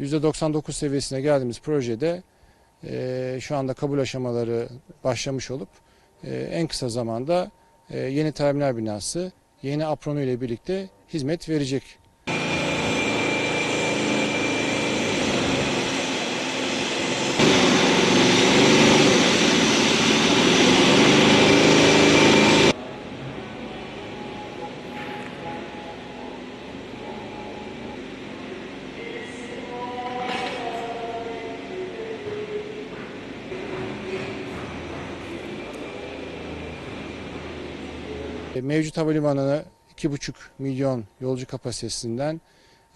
%99 seviyesine geldiğimiz projede e, şu anda kabul aşamaları başlamış olup e, en kısa zamanda yeni terminal binası yeni apronu ile birlikte hizmet verecek. Mevcut havalimanını 2,5 milyon yolcu kapasitesinden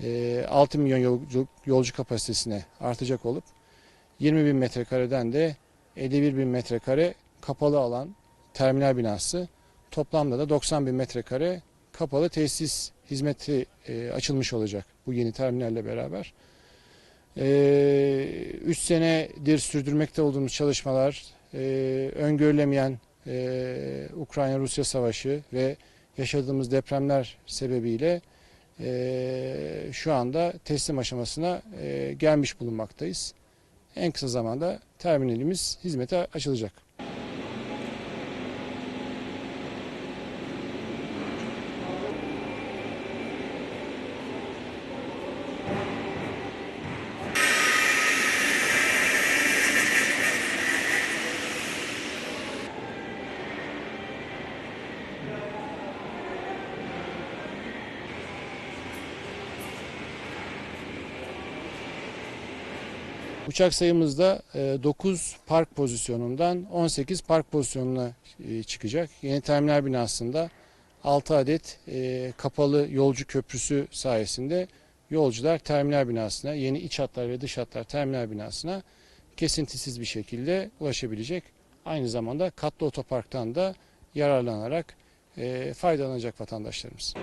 e, 6 milyon yolcu, yolcu kapasitesine artacak olup 20 bin metrekareden de 51 bin metrekare kapalı alan terminal binası toplamda da 90 bin metrekare kapalı tesis hizmeti e, açılmış olacak bu yeni terminalle beraber. 3 senedir sürdürmekte olduğumuz çalışmalar e, öngörülemeyen e, Ukrayna-Rusya savaşı ve yaşadığımız depremler sebebiyle e, şu anda teslim aşamasına e, gelmiş bulunmaktayız. En kısa zamanda terminalimiz hizmete açılacak. Uçak sayımız da 9 park pozisyonundan 18 park pozisyonuna e, çıkacak. Yeni terminal binasında 6 adet e, kapalı yolcu köprüsü sayesinde yolcular terminal binasına, yeni iç hatlar ve dış hatlar terminal binasına kesintisiz bir şekilde ulaşabilecek. Aynı zamanda katlı otoparktan da yararlanarak e, faydalanacak vatandaşlarımız.